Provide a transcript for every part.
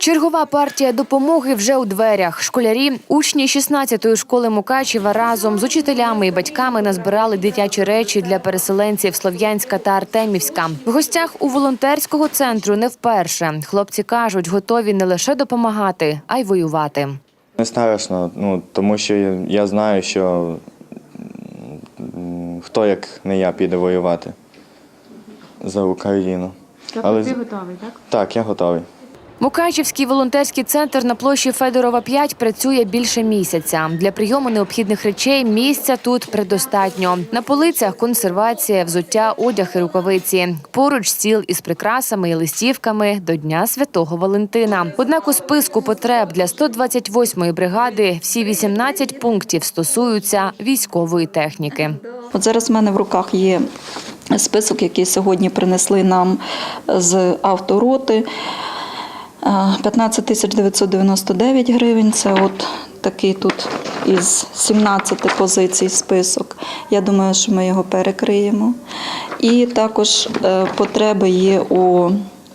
Чергова партія допомоги вже у дверях. Школярі, учні 16-ї школи Мукачева разом з учителями і батьками назбирали дитячі речі для переселенців Слов'янська та Артемівська. В гостях у волонтерського центру не вперше. Хлопці кажуть, готові не лише допомагати, а й воювати. Не страшно, ну, тому що я, знаю, що хто як не я піде воювати за Україну. Але... Ти готовий, так? Так, я готовий. Мукачівський волонтерський центр на площі Федорова 5 працює більше місяця. Для прийому необхідних речей місця тут предостатньо. На полицях консервація, взуття, одяг і рукавиці. Поруч стіл із прикрасами і листівками до Дня Святого Валентина. Однак у списку потреб для 128-ї бригади всі 18 пунктів стосуються військової техніки. От зараз в мене в руках є список, який сьогодні принесли нам з автороти. Е, 15 тисяч 999 гривень. Це от такий тут із 17 позицій список. Я думаю, що ми його перекриємо. І також е, потреби є у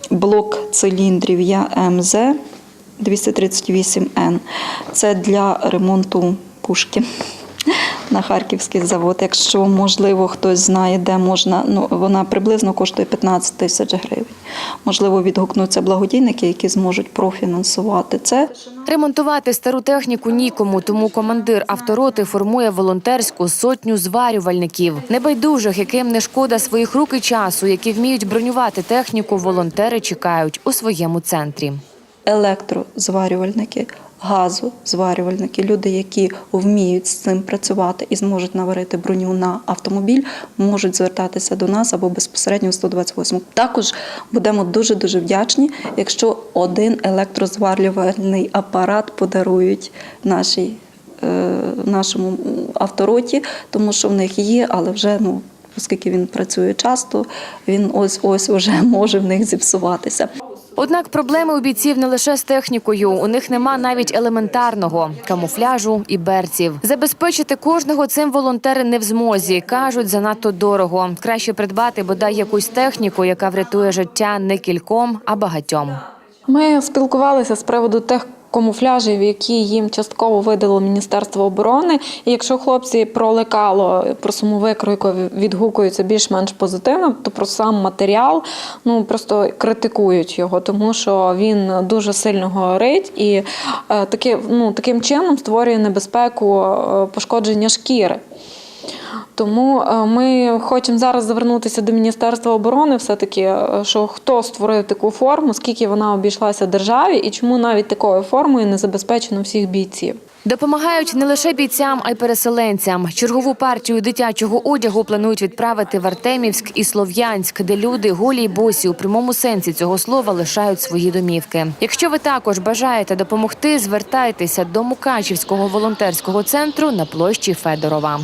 блок циліндрів ЯМЗ 238Н. Це для ремонту пушки на харківський завод. Якщо можливо хтось знає, де можна, ну вона приблизно коштує 15 тисяч гривень. Можливо, відгукнуться благодійники, які зможуть профінансувати це. Ремонтувати стару техніку нікому, тому командир автороти формує волонтерську сотню зварювальників. Небайдужих, яким не шкода своїх рук і часу, які вміють бронювати техніку, волонтери чекають у своєму центрі. Електрозварювальники, газозварювальники, люди, які вміють з цим працювати і зможуть наварити броню на автомобіль, можуть звертатися до нас або безпосередньо в 128. Також будемо дуже дуже вдячні, якщо один електрозварювальний апарат подарують нашій, е, нашому автороті, тому що в них є, але вже ну. Оскільки він працює часто, він ось ось уже може в них зіпсуватися. Однак проблеми у бійців не лише з технікою. У них нема навіть елементарного камуфляжу і берців. Забезпечити кожного цим волонтери не в змозі. кажуть, занадто дорого. Краще придбати бодай якусь техніку, яка врятує життя не кільком, а багатьом. Ми спілкувалися з приводу тих камуфляжів, які їм частково видало Міністерство оборони. І якщо хлопці про лекало, про саму викройку відгукуються більш-менш позитивно, то про сам матеріал ну просто критикують його, тому що він дуже сильно горить і е, таки, ну, таким чином створює небезпеку е, пошкодження шкіри. Тому е, ми хочемо зараз звернутися до Міністерства оборони, все-таки, е, що хто створив таку форму, скільки вона обійшлася державі, і чому навіть такою формою не забезпечено всіх бійців. Допомагають не лише бійцям, а й переселенцям. Чергову партію дитячого одягу планують відправити в Артемівськ і Слов'янськ, де люди голі й босі у прямому сенсі цього слова лишають свої домівки. Якщо ви також бажаєте допомогти, звертайтеся до Мукачівського волонтерського центру на площі Федорова.